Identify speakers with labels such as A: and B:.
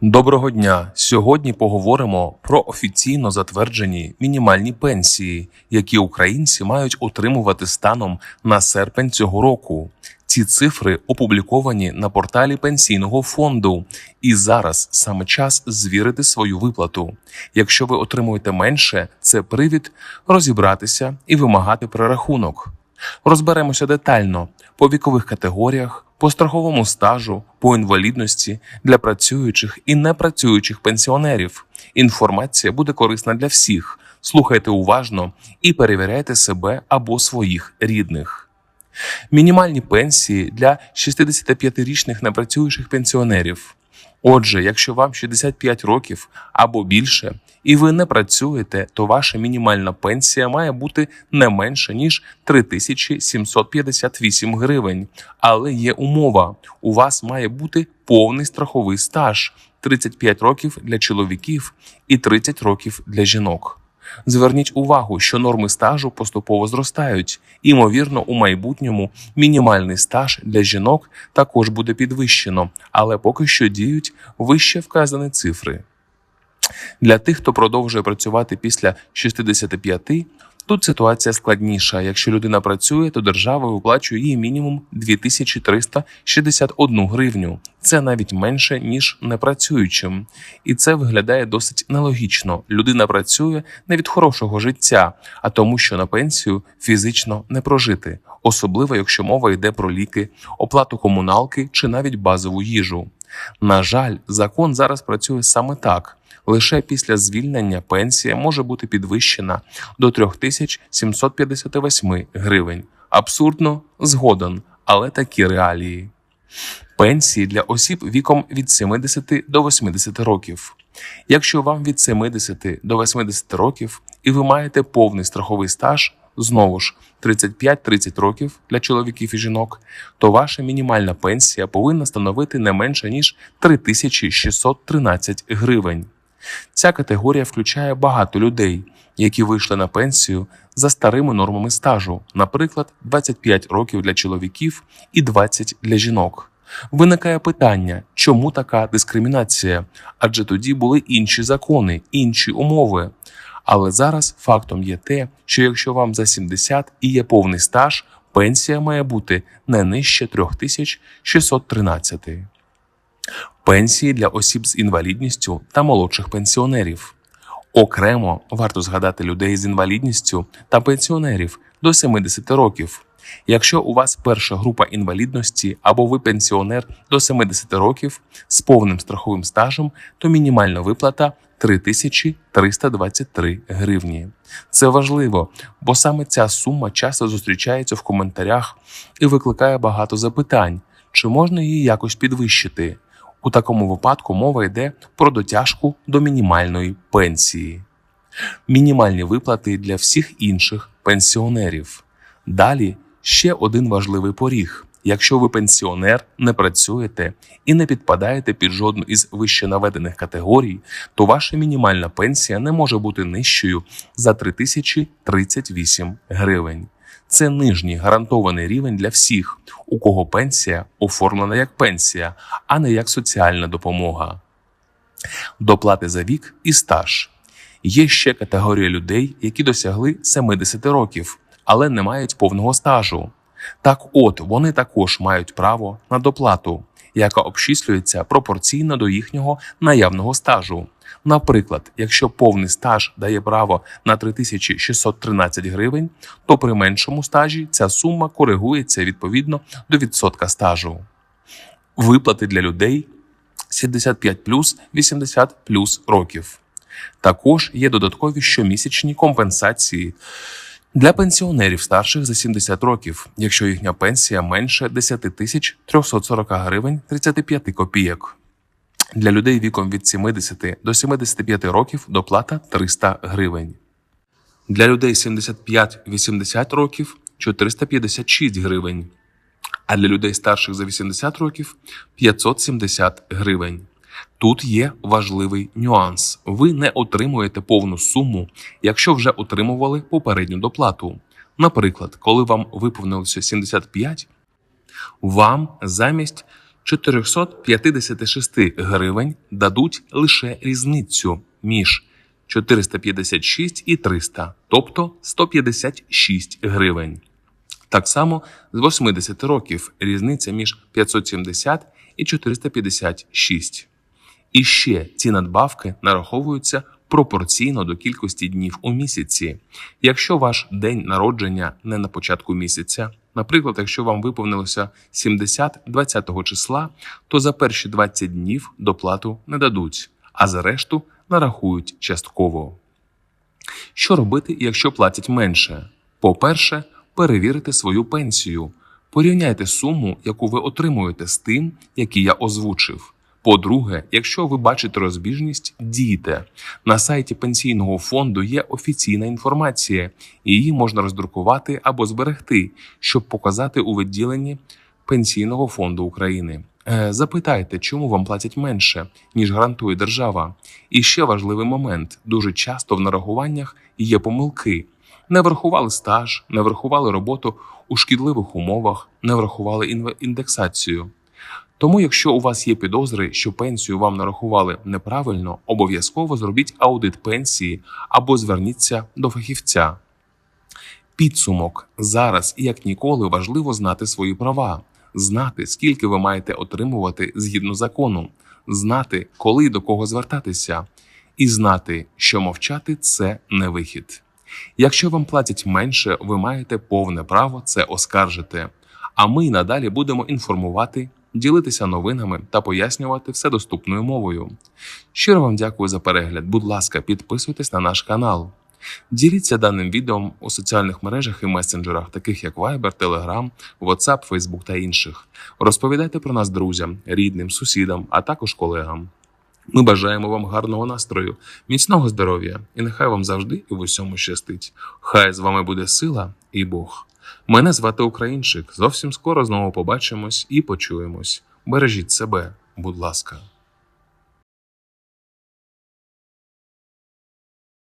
A: Доброго дня! Сьогодні поговоримо про офіційно затверджені мінімальні пенсії, які українці мають отримувати станом на серпень цього року. Ці цифри опубліковані на порталі пенсійного фонду, і зараз саме час звірити свою виплату. Якщо ви отримуєте менше, це привід розібратися і вимагати перерахунок. Розберемося детально по вікових категоріях, по страховому стажу, по інвалідності для працюючих і непрацюючих пенсіонерів. Інформація буде корисна для всіх. Слухайте уважно і перевіряйте себе або своїх рідних. Мінімальні пенсії для 65-річних непрацюючих пенсіонерів. Отже, якщо вам 65 років або більше, і ви не працюєте, то ваша мінімальна пенсія має бути не менше ніж 3758 гривень. Але є умова: у вас має бути повний страховий стаж 35 років для чоловіків і 30 років для жінок. Зверніть увагу, що норми стажу поступово зростають. Імовірно, у майбутньому мінімальний стаж для жінок також буде підвищено, але поки що діють вище вказані цифри. Для тих, хто продовжує працювати після 65, тут ситуація складніша. Якщо людина працює, то держава виплачує їй мінімум 2361 гривню. Це навіть менше ніж непрацюючим, і це виглядає досить нелогічно. Людина працює не від хорошого життя, а тому, що на пенсію фізично не прожити, особливо якщо мова йде про ліки, оплату комуналки чи навіть базову їжу. На жаль, закон зараз працює саме так. Лише після звільнення пенсія може бути підвищена до 3758 гривень. Абсурдно згоден, але такі реалії. Пенсії для осіб віком від 70 до 80 років. Якщо вам від 70 до 80 років і ви маєте повний страховий стаж, знову ж 35-30 років для чоловіків і жінок, то ваша мінімальна пенсія повинна становити не менше ніж 3613 гривень. Ця категорія включає багато людей, які вийшли на пенсію за старими нормами стажу, наприклад, 25 років для чоловіків і 20 для жінок. Виникає питання, чому така дискримінація? Адже тоді були інші закони, інші умови. Але зараз фактом є те, що якщо вам за 70 і є повний стаж, пенсія має бути не нижче 3613. Пенсії для осіб з інвалідністю та молодших пенсіонерів. Окремо варто згадати людей з інвалідністю та пенсіонерів до 70 років. Якщо у вас перша група інвалідності або ви пенсіонер до 70 років з повним страховим стажем, то мінімальна виплата 3323 гривні. Це важливо, бо саме ця сума часто зустрічається в коментарях і викликає багато запитань, чи можна її якось підвищити. У такому випадку мова йде про дотяжку до мінімальної пенсії, мінімальні виплати для всіх інших пенсіонерів. Далі ще один важливий поріг. Якщо ви пенсіонер, не працюєте і не підпадаєте під жодну із вище наведених категорій, то ваша мінімальна пенсія не може бути нижчою за 3038 гривень. Це нижній гарантований рівень для всіх, у кого пенсія оформлена як пенсія, а не як соціальна допомога. Доплати за вік і стаж. Є ще категорія людей, які досягли 70 років, але не мають повного стажу. Так от вони також мають право на доплату, яка обчислюється пропорційно до їхнього наявного стажу. Наприклад, якщо повний стаж дає право на 3613 гривень, то при меншому стажі ця сума коригується відповідно до відсотка стажу. Виплати для людей 75 80 років. Також є додаткові щомісячні компенсації для пенсіонерів старших за 70 років, якщо їхня пенсія менше 10 тисяч 340 гривень 35 копійок. Для людей віком від 70 до 75 років доплата 300 гривень. Для людей 75-80 років 456 гривень. А для людей старших за 80 років 570 гривень. Тут є важливий нюанс: ви не отримуєте повну суму, якщо вже отримували попередню доплату. Наприклад, коли вам виповнилося 75, вам замість 456 гривень дадуть лише різницю між 456 і 300, тобто 156 гривень. Так само з 80 років різниця між 570 і 456. І ще ці надбавки нараховуються пропорційно до кількості днів у місяці. Якщо ваш день народження не на початку місяця, наприклад, якщо вам виповнилося 70 20 числа, то за перші 20 днів доплату не дадуть, а за решту нарахують частково. Що робити, якщо платять менше? По-перше, перевірити свою пенсію. Порівняйте суму, яку ви отримуєте з тим, які я озвучив. По-друге, якщо ви бачите розбіжність, дійте. На сайті пенсійного фонду є офіційна інформація, її можна роздрукувати або зберегти, щоб показати у відділенні Пенсійного фонду України. Е, Запитайте, чому вам платять менше, ніж гарантує держава. І ще важливий момент: дуже часто в нарахуваннях є помилки. Не врахували стаж, не врахували роботу у шкідливих умовах, не врахували індексацію. Тому, якщо у вас є підозри, що пенсію вам нарахували неправильно, обов'язково зробіть аудит пенсії або зверніться до фахівця. Підсумок зараз як ніколи важливо знати свої права, знати, скільки ви маєте отримувати згідно закону, знати, коли і до кого звертатися, і знати, що мовчати це не вихід. Якщо вам платять менше, ви маєте повне право це оскаржити. А ми й надалі будемо інформувати, ділитися новинами та пояснювати все доступною мовою. Щиро вам дякую за перегляд. Будь ласка, підписуйтесь на наш канал. Діліться даним відео у соціальних мережах і месенджерах, таких як Viber, Telegram, WhatsApp, Facebook та інших. Розповідайте про нас друзям, рідним, сусідам, а також колегам. Ми бажаємо вам гарного настрою, міцного здоров'я і нехай вам завжди і в усьому щастить. Хай з вами буде сила і Бог. Мене звати Українчик. Зовсім скоро знову побачимось і почуємось. Бережіть себе, будь ласка.